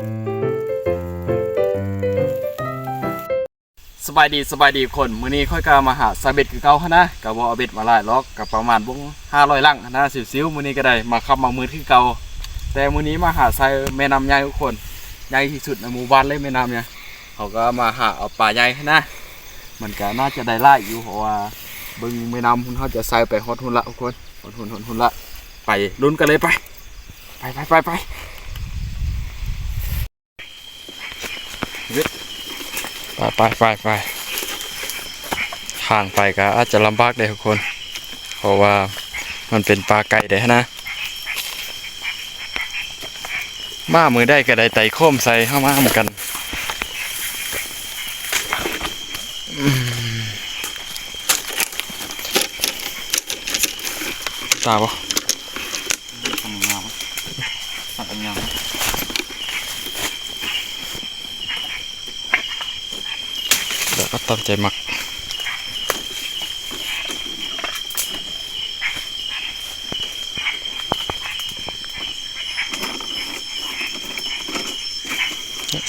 สบายดีสบายดีคนมื้อนี้ค่อยกามาหาซาเบ็ดคือเก่าฮะนะกับว่าเอาเบ็ดมาหลายล็อกกับประมาณบวร้อยลังนะสิวๆมื้อนี้ก็ได้มาขับมามือคือเก่าแต่มื้อนี้มาหาไซแม่น้ำใหญ่ทุกคนใหญ่ที่สุดในหมู่บ้านเลยแม่น้ำเนี่ยเขาก็มาหาเอาป่าใหญ่นะมันก็น่าจะได้ไล่อยู่เพราะว่าบึงแม่น้ำคุณเขาจะไซไปฮอดหุ่นละทุกคนฮอดหุ่นหุ่นละไปลุ้นกันเลยไป ไปไปไปไป ไปไปไปไปทางไปก็อาจจะลำบากเลยทุกคน เพราะว่ามันเป็นปลาไก่ได้นะ มามือได้ก็ได้ไต่โค้มใส่เข้ามาเหมือนกันตาบ่ ทำงามทำงาม เดี๋ยวก็ ตั้งใจหมัก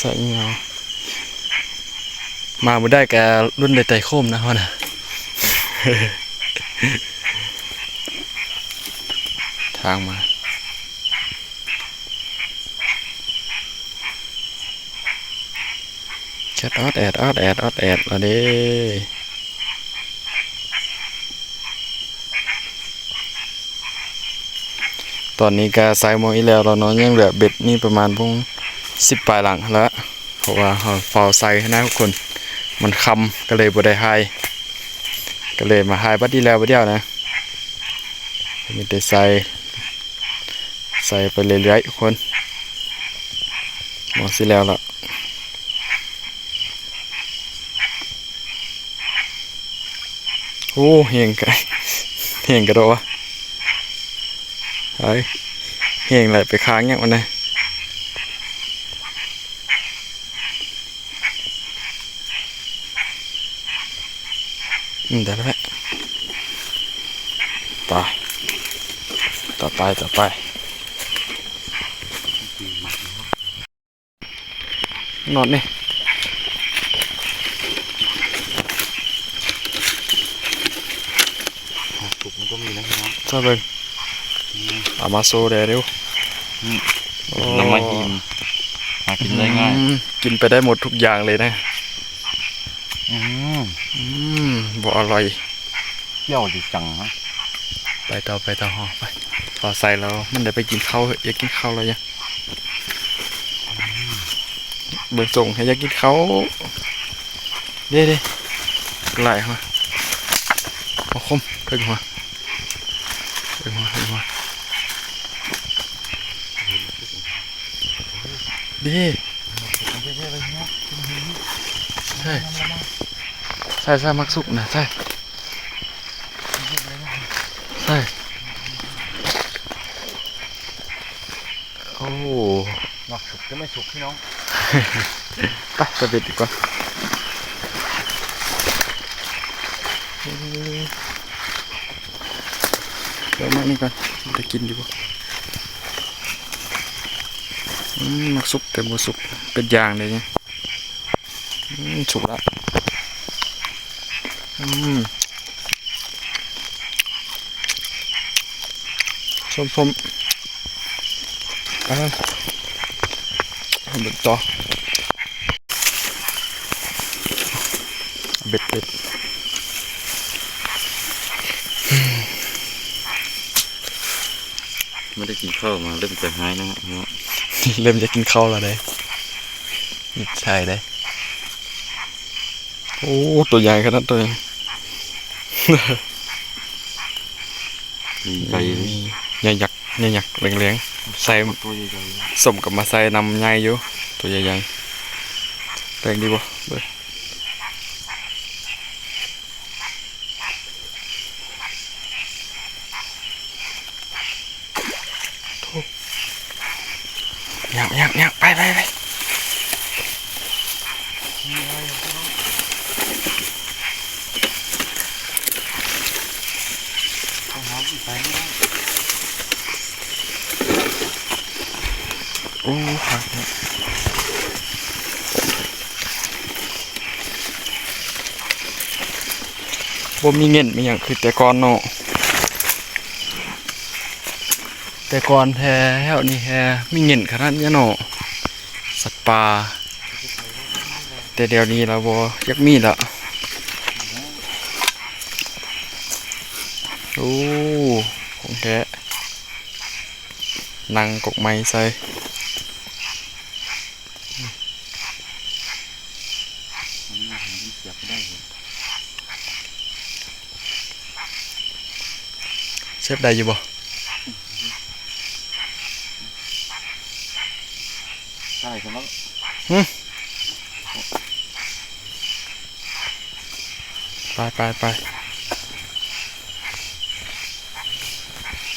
ใส่เงามาบ่ได้แกรุ่นในไตโคมนะฮะนะทางมา แชทออดแอดออดแอดออดแอดมาดิตอนนี้ก็ใส่หมอีแล้วเราเนาะยังเหลือเบ็ดนี่ประมาณพงสิบปลายหลังแล้วเพราะว่าเราเฝ้าใส่ให้นะทุกคน มันคำก็เลยบ่ได้ไฮก็เลยมาไฮบัดดีแล้วบัดเดียวนะมีแต่ใส่ใส่ไปเรื่อยๆทุกคนหมดสิแล้วล่ะ โอ้เฮงก่เฮงกระโดวะเฮ้ยเฮงไหลไปค้างเนี่ยมันนะอืมเดี๋ยวแล้วแหละไปต่อไปต่อไปนอนนี่ ถูกมันก็มี นะพี่น้องช่วยเบิ่งเอามาโซเดเร็วโอ้น้ำมันหินหากินได้ง่ายอืมกินไปได้หมดทุกอย่างเลยนะอืมอืมบ่อร่อยเที่ยวดีจังฮะไปต่อไปต่อหอไปพอใส่แล้วมันได้ไปกินข้าวเหอะอยากกินข้าวแล้วยังเบิ่งส่งให้อยากกินข้าวเด้เด้ไหลหัวเอาคมเพิ่งหัวเพิ่งหัวเพิ่งหัวเด้ใช่ใช่ใช่มักสุกนะใช่ใช่โอ้หนักสุกก็ไม่สุกพี่น้องไปไปเบ็ดดีกว่าเดี๋ยวมานี่ก่อนจะกินดีกว่าอื มักสุกแต่บ่สุกเป็นยางเลยเนี่ยสุกละอืมส้มอ่าเบ็ดต่อเบ็ดเบ็ดไม่ได้กินข้าวมาเริ่มจะหายแล้วฮะพี่น้อง เริ่มจะกินข้าวแล้วเลยใช่เลยโอ้ตัวใหญ่ขนาดตัวเองดีใจเลยมีใหญ่ยักษ์ใหญ่ยักษ์แรงๆใส่ตัวใหญ่ๆสมกับมาใส่นำใหญ่อยู่ตัวใหญ่ๆแรงดีบ่เบ้ยโถ่ยักยักยักไปไปไป ต้องหาอีกไปไม่ได้ โอ้หักเนี่ยบ่มีเงินมีหยังคือแต่ก่อนเนาะแต่ก่อนแท้แล้วนี่แท้มีเงินขนาดนี้เนาะสัตว์ป่าแต่เดี๋ยวนี้เราบ่ยากมีละโอ้ของแท้นั่งกกไม้ใส่ เสียบได้เลยเชฟได้อยู่บ่ใช่ครับไปไปไป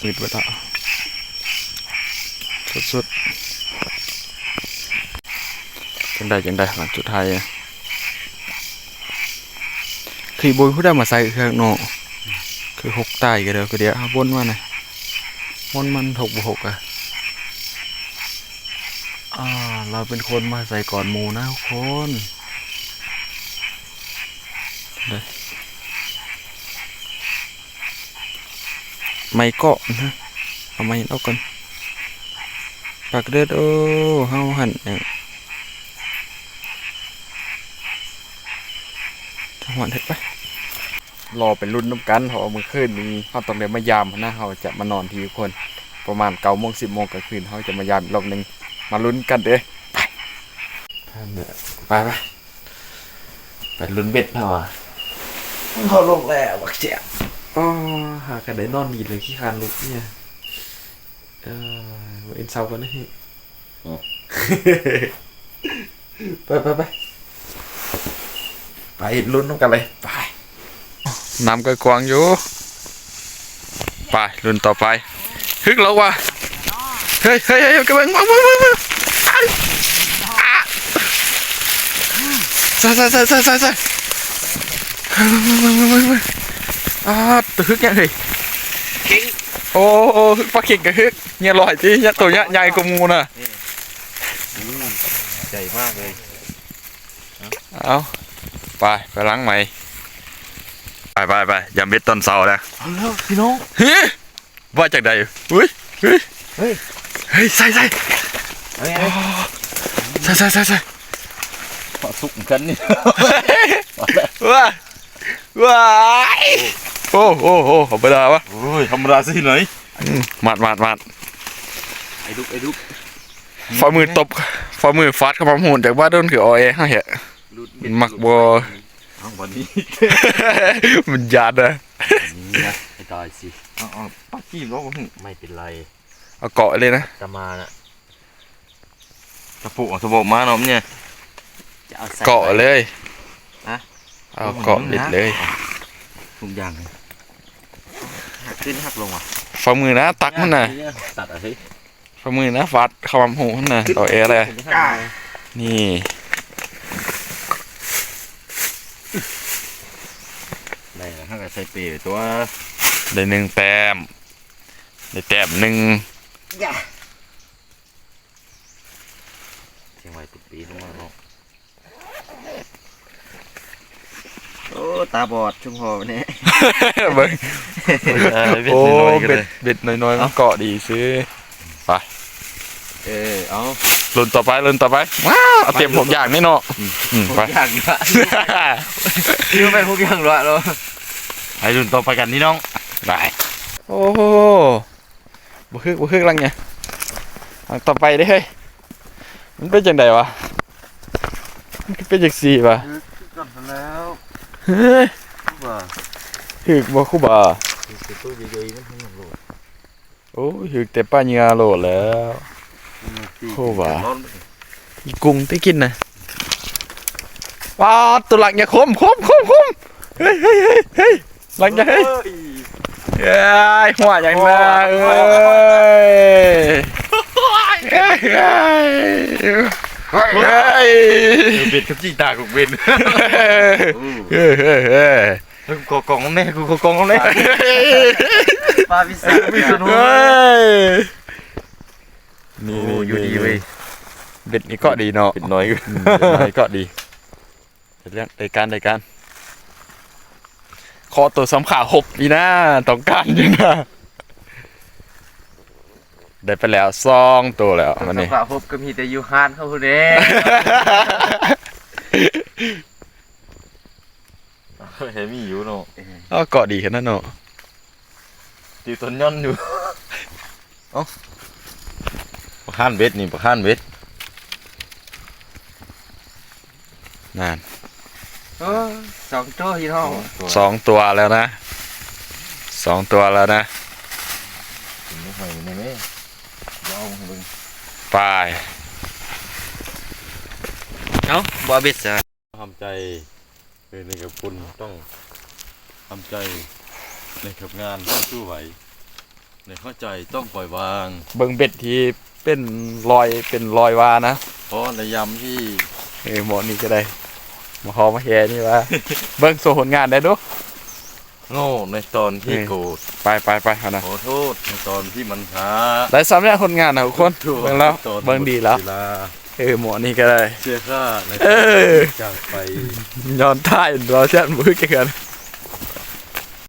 ปิดไว้ละสุดๆจังได้จังได้หลังจุดไทายอะ คือบุยผู้ได้มาใส่เครื่องเนาะคือหกตายกันเดียวก็เดียวหาบนมาหน่อยบนมันหกบหกอะอ่าเราเป็นคนมาใส่ก่อนหมูนะทุกคนไม่เกาะนะเอาไม่เอากันปากเด็ดโอ้เฮาหันอย่างจังหวะเด็ดไป รอเป็นรุ่นน้ำกันเพราะว่ามื่อคืนนี้เขาต้องเดินมายามนะเขาจะมานอนทีทุกคน ประมาณเก้าโมงสิบโมงกลางคืนเขาจะมายามอีกรอบหนึ่งมาลุ้นกันเด้อไปไปไปไปลุ้นเบ็ดเนาะเขาลงแล้วบักเจียอ๋อหากันได้นอนดีเลยขี้คานลุกเนี่ยเออเอ็นเซากันนะพี่ไปไปไปไปลุ้นน้ำกันเลยไป น้ำก็กวางอยู่ ไปลุ้นต่อไปฮึกแล้วว่ะเฮ้ยเฮ้ยเฮ้ยกระเบงมามามามาใส่ใส่ใส่ใส่ใส่ใส่มามามามาอ่าตัวฮึกยังไงโอ้โอ้ฮึกปลาเข่งกับฮึกเนี่ยลอยจีเนี่ยตัวเนี้ยใหญ่กว่าหมูน่ะใหญ่มากเลย เอาไปไปล้างใหม่ ไปไปไปอย่าเม็ดตอนเสาร์นะเอาแล้วพี่น้องเฮ้ยว่าจากใดอุ้ยเฮ้ยเฮ้ยเฮ้ยใส่ใส่เฮ้ยใส่ใส่ใส่ใส่ปลาสุกเหมือนกันนี่ ว้าว้ายโอ้โอ้โอ้ธรรมดาวะโอ้ยธรรมดาสิไหนอืมมาดมาดมาดไอ้ดุกไอ้ดุกฝ่ามือตบฝ่ามือฟาดเข้ามาหุ่นจากบ้านโดนคือออยเฮาเหรอมักบ่ เอาวันนี้ มันยาดนะนี่นะไอ้ตายสิเอาเอาปลาขี้ก็ผมไม่เป็นไรเอาเกาะเลยนะตะมาน่ะตะปุเอาตะบอกมาเนาะเนี่ยจะเอาใส่เกาะเลยฮะเอาเกาะเด็ดเลยทุกอย่างเลยหักขึ้นหักลงอะฝ่ามือนะตักมันน่ะตัดอะเฮ้ยฝ่ามือนะฟาดเข้ามาหูมันน่ะต่อเอเลยนี่ ได้แล้วถ้าเกิดใส่เปรย์ตัวได้หนึ่งแต้มได้แต้มหนึ่งเชียงใหม่ตุกปีลงมาเนาะโอ้ตาบอดชุ่มหอเนี่ย เบิ้งเออเบ็ดโอ้น้อยๆก็เบ็เลดยเบ็ดน้อยๆมันเกาะดีซื้อเออเอา ลุ้นต่อไปลุ้นต่อไปว้าวเอาเตรียมหกอย่างนี่เนาะอืมทุไปกอย่างละยืมไปทุกอย่างละเราไปรุ่นต่อไปกันนี่น้องไปโอ้โหบุคึกบุคึกลังไงเอาต่อไปได้เฮ้ยมันเป็นจังไดวะมันเป็นจังสี่วะกลับแล้วเฮ้ยว่าถึกบ่คุบ่าคือตู้ใหญ่ๆมันทั้งหมดโอ้ยถึกแต่ป้าเหงาโหลดแล้ว โอ้ว่ะอีกุ้งที่กินนะว้าดตัวหลังอย่าคมคมคมคมเฮ้ยเฮ้ยเฮ้ยเฮ้ยหลังอย่าเฮ้ยเอ้ยหัวอย่างน่าเอ้ยเอ้ยเอ้ยเอ้ยเบ็ดกับจีตากูเบ็ดเฮ้ยเฮ้ยเฮ้ยกูกอกองแน่กูกอกองแน่ปลาพิเศษพิเศษเฮ้ย นี่โอ้อยู่ดีเว้ยเบ็ดนี่ก็ดีเนาะเป็นน้อยกูอืมเบ็ดน้อยก็ดีเรื่องรายการรายการขอตัวสำขาหบอีนะต้องการอยู่นะได้ไปแล้วซองตัวแล้วมันนี่สภาพพบก็มีแต่อยู่ฮานเขาเด้เห็นมีอยู่เนาะก็เกาะดีขนาดนั้นเนาะตีต้นย่อนอยู่เอ้า ปลาข้านเบ็ดนี่ปลาข้านเบ็ดนั่นสองโจ้พี่น้องสองตัวแล้วนะสองตัวแล้วนะไม่หอยในแม่เดี๋ยวเอามาให้เบิ่งไปเอ้าบ่เบ็ดซะทำใจคือในกับคุณต้องทำใจในกับงานต้องสู้ไหวในเข้าใจต้องปล่อยวาง เบิ่งเบ็ดที่ เป็นรอยเป็นรอยวานะเพราะในยามที่เออหมอนี่ก็ได้มาหอมาแย่นี่ว่า เบิ่งโซผลงานได้ดูโง่ในตอนที่นี่โกรธไปไปไปเอานะขอโทษในตอนที่มันช้าได้สำเร็จผลงานนะทุกคนเบิ่งแล้วตอนเบิ่งดีแล้วเวลาเออหมอนี่ก็ได้ เชื่อข้าในเออจากไป ย้อนท่ายเราเช่นมือกัน